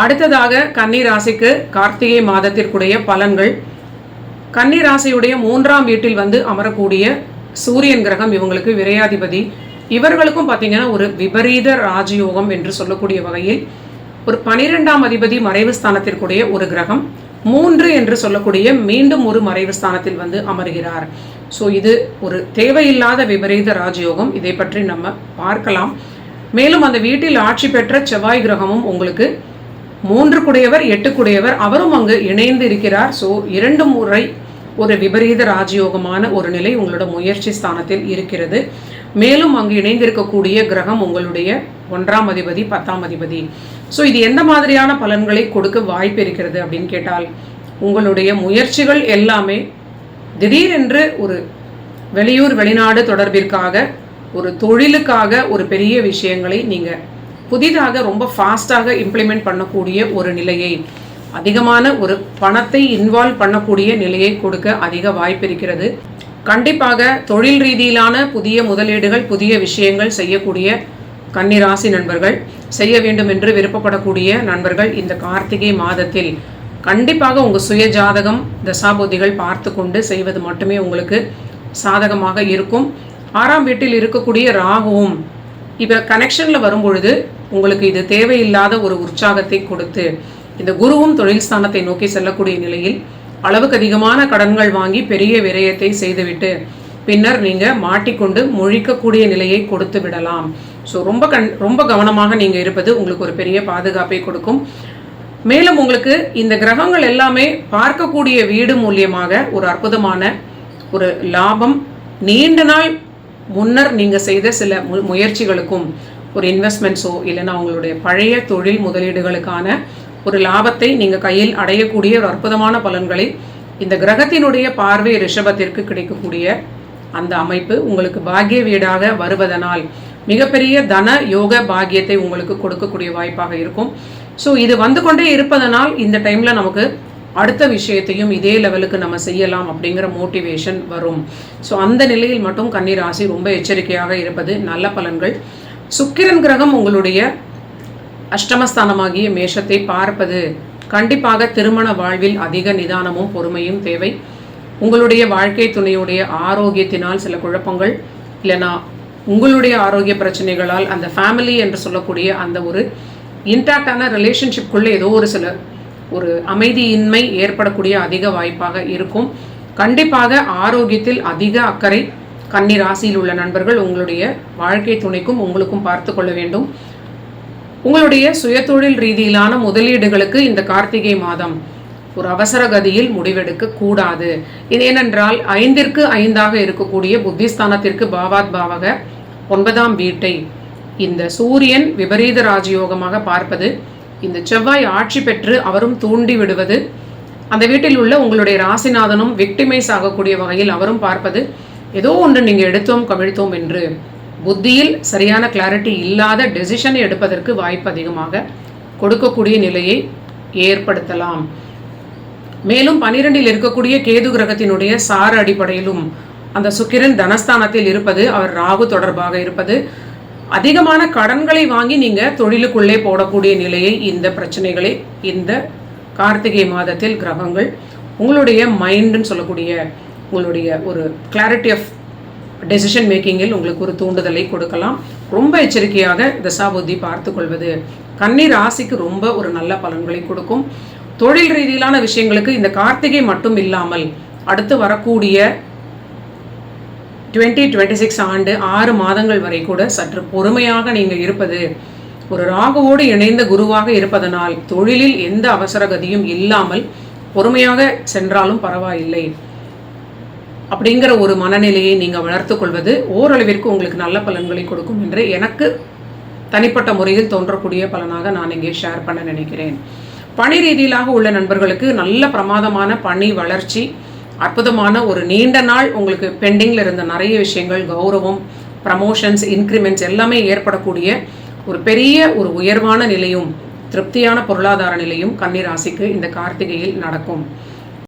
அடுத்ததாக கன்னி ராசிக்கு கார்த்திகை மாதத்திற்குடைய பலன்கள். கன்னி ராசியுடைய மூன்றாம் வீட்டில் வந்து அமரக்கூடிய சூரியன் கிரகம் இவங்களுக்கு விரையாதிபதி. இவர்களுக்கும் பார்த்தீங்கன்னா ஒரு விபரீத ராஜயோகம் என்று சொல்லக்கூடிய வகையில் ஒரு பனிரெண்டாம் அதிபதி மறைவு ஸ்தானத்திற்குடைய ஒரு கிரகம். மூன்று என்று சொல்லக்கூடிய மீண்டும் ஒரு மறைவு ஸ்தானத்தில் வந்து அமர்கிறார். ஸோ இது ஒரு தேவையில்லாத விபரீத ராஜயோகம். இதை பற்றி நம்ம பார்க்கலாம். மேலும் அந்த வீட்டில் ஆட்சி பெற்ற செவ்வாய் கிரகமும் உங்களுக்கு மூன்று குடையவர் எட்டு குடையவர் அவரும் அங்கு இணைந்து இருக்கிறார். ஸோ இரண்டு முறை ஒரு விபரீத ராஜயோகமான ஒரு நிலை உங்களோட முயற்சி ஸ்தானத்தில் இருக்கிறது. மேலும் அங்கு இணைந்திருக்கக்கூடிய கிரகம் உங்களுடைய ஒன்றாம் அதிபதி பத்தாம் அதிபதி. ஸோ இது எந்த மாதிரியான பலன்களை கொடுக்க வாய்ப்பு இருக்கிறது அப்படின்னு கேட்டால் உங்களுடைய முயற்சிகள் எல்லாமே திடீரென்று ஒரு வெளியூர் வெளிநாடு தொடர்பிற்காக ஒரு தொழிலுக்காக ஒரு பெரிய விஷயங்களை நீங்கள் புதிதாக ரொம்ப ஃபாஸ்ட்டாக இம்ப்ளிமெண்ட் பண்ணக்கூடிய ஒரு நிலையை அதிகமான ஒரு பணத்தை இன்வால்வ் பண்ணக்கூடிய நிலையை கொடுக்க அதிக வாய்ப்பு இருக்கிறது. கண்டிப்பாக தொழில் ரீதியிலான புதிய முதலீடுகள் புதிய விஷயங்கள் செய்யக்கூடிய கன்னிராசி நண்பர்கள் செய்ய வேண்டும் என்று விருப்பப்படக்கூடிய நண்பர்கள் இந்த கார்த்திகை மாதத்தில் கண்டிப்பாக உங்கள் சுய ஜாதகம் தசாபுதிகள் பார்த்து கொண்டு செய்வது மட்டுமே உங்களுக்கு சாதகமாக இருக்கும். ஆறாம் வீட்டில் இருக்கக்கூடிய ராகுவும் இப்போ கனெக்ஷனில் வரும்பொழுது உங்களுக்கு இது தேவையில்லாத ஒரு உற்சாகத்தை கொடுத்து இந்த குருவும் தொழில் ஸ்தானத்தை நோக்கி செல்லக்கூடிய நிலையில் அளவுக்கு அதிகமான கடன்கள் வாங்கி பெரிய விரயத்தை செய்துவிட்டு பின்னர் நீங்கள் மாட்டிக்கொண்டு முழிக்கக்கூடிய நிலையை கொடுத்து விடலாம். ஸோ ரொம்ப கண் ரொம்ப கவனமாக நீங்கள் இருப்பது உங்களுக்கு ஒரு பெரிய பாதுகாப்பை கொடுக்கும். மேலும் உங்களுக்கு இந்த கிரகங்கள் எல்லாமே பார்க்கக்கூடிய வீடு மூலியமாக ஒரு அற்புதமான ஒரு லாபம். நீண்ட நாள் முன்னர் நீங்கள் செய்த சில மு முயற்சிகளுக்கும் ஒரு இன்வெஸ்ட்மெண்ட்ஸோ இல்லைன்னா அவங்களுடைய பழைய தொழில் முதலீடுகளுக்கான ஒரு லாபத்தை நீங்கள் கையில் அடையக்கூடிய ஒரு அற்புதமான பலன்களை இந்த கிரகத்தினுடைய பார்வை ரிஷபத்திற்கு கிடைக்கக்கூடிய அந்த அமைப்பு உங்களுக்கு பாக்கிய வீடாக வருவதனால் மிகப்பெரிய தன யோக பாக்கியத்தை உங்களுக்கு கொடுக்கக்கூடிய வாய்ப்பாக இருக்கும். ஸோ இது வந்து கொண்டே இருப்பதனால் இந்த டைமில் நமக்கு அடுத்த விஷயத்தையும் இதே லெவலுக்கு நம்ம செய்யலாம் அப்படிங்கிற மோட்டிவேஷன் வரும். ஸோ அந்த நிலையில் மட்டும் கன்னிராசி ரொம்ப எச்சரிக்கையாக இருப்பது நல்ல பலன்கள். சுக்கிரன் கிரகம் உங்களுடைய அஷ்டமஸ்தானமாகிய மேஷத்தை பார்ப்பது. கண்டிப்பாக திருமண வாழ்வில் அதிக நிதானமும் பொறுமையும் தேவை. உங்களுடைய வாழ்க்கை துணையுடைய ஆரோக்கியத்தினால் சில குழப்பங்கள். இல்லைனா உங்களுடைய ஆரோக்கிய பிரச்சனைகளால் அந்த ஃபேமிலி என்று சொல்லக்கூடிய அந்த ஒரு இன்டாக்டான ரிலேஷன்ஷிப்குள்ளே ஏதோ ஒரு சில ஒரு அமைதியின்மை ஏற்படக்கூடிய அதிக வாய்ப்பாக இருக்கும். கண்டிப்பாக ஆரோக்கியத்தில் அதிக அக்கறை கன்னி ராசியில் உள்ள நண்பர்கள் உங்களுடைய வாழ்க்கை துணைக்கும் உங்களுக்கும் பார்த்து கொள்ள வேண்டும். உங்களுடைய சுயதொழில் ரீதியிலான முதலீடுகளுக்கு இந்த கார்த்திகை மாதம் ஒரு அவசர கதியில் முடிவெடுக்க கூடாது. இது ஏனென்றால் ஐந்திற்கு ஐந்தாக இருக்கக்கூடிய புத்திஸ்தானத்திற்கு பாவாத் பாவக ஒன்பதாம் வீட்டை இந்த சூரியன் விபரீத ராஜயோகமாக பார்ப்பது இந்த செவ்வாய் ஆட்சி பெற்று அவரும் தூண்டி விடுவது அந்த வீட்டில் உள்ள உங்களுடைய ராசிநாதனும் விக்டிமைஸ் ஆகக்கூடிய வகையில் அவரும் பார்ப்பது ஏதோ ஒன்று நீங்கள் எடுத்தோம் கவிழ்த்தோம் என்று புத்தியில் சரியான கிளாரிட்டி இல்லாத டெசிஷனை எடுப்பதற்கு வாய்ப்பு அதிகமாக கொடுக்கக்கூடிய நிலையை ஏற்படுத்தலாம். மேலும் பனிரெண்டில் இருக்கக்கூடிய கேது கிரகத்தினுடைய சார அடிப்படையிலும் அந்த சுக்கிரன் தனஸ்தானத்தில் இருப்பது அவர் ராகு தொடர்பாக இருப்பது. அதிகமான கடன்களை வாங்கி நீங்கள் தொழிலுக்குள்ளே போடக்கூடிய நிலையை இந்த பிரச்சனைகளை இந்த கார்த்திகை மாதத்தில் கிரகங்கள் உங்களுடைய மைண்டுன்னு சொல்லக்கூடிய உங்களுடைய ஒரு கிளாரிட்டி ஆஃப் டெசிஷன் மேக்கிங்கில் உங்களுக்கு ஒரு தூண்டுதலை கொடுக்கலாம். ரொம்ப எச்சரிக்கையாக தசாபுத்தி பார்த்து கொள்வது கன்னி ராசிக்கு ரொம்ப ஒரு நல்ல பலன்களை கொடுக்கும். தொழில் ரீதியிலான விஷயங்களுக்கு இந்த கார்த்திகை மட்டும் இல்லாமல் அடுத்து வரக்கூடிய டுவெண்ட்டி டுவெண்ட்டி சிக்ஸ் ஆண்டு ஆறு மாதங்கள் வரை கூட சற்று பொறுமையாக நீங்கள் இருப்பது ஒரு ராகுவோடு இணைந்த குருவாக இருப்பதனால் தொழிலில் எந்த அவசரகதியும் இல்லாமல் பொறுமையாக சென்றாலும் பரவாயில்லை. அப்படிங்கிற ஒரு மனநிலையை நீங்கள் வளர்த்து கொள்வது ஓரளவிற்கு உங்களுக்கு நல்ல பலன்களை கொடுக்கும் என்று எனக்கு தனிப்பட்ட முறையில் தோன்றக்கூடிய பலனாக நான் இங்கே ஷேர் பண்ண நினைக்கிறேன். பணி ரீதியிலாக உள்ள நண்பர்களுக்கு நல்ல பிரமாதமான பணி வளர்ச்சி அற்புதமான ஒரு நீண்ட நாள் உங்களுக்கு பெண்டிங்கில் இருந்த நிறைய விஷயங்கள் கௌரவம் ப்ரமோஷன்ஸ் இன்க்ரிமெண்ட்ஸ் எல்லாமே ஏற்படக்கூடிய ஒரு பெரிய ஒரு உயர்வான நிலையும் திருப்தியான பொருளாதார நிலையும் கன்னிராசிக்கு இந்த கார்த்திகையில் நடக்கும்.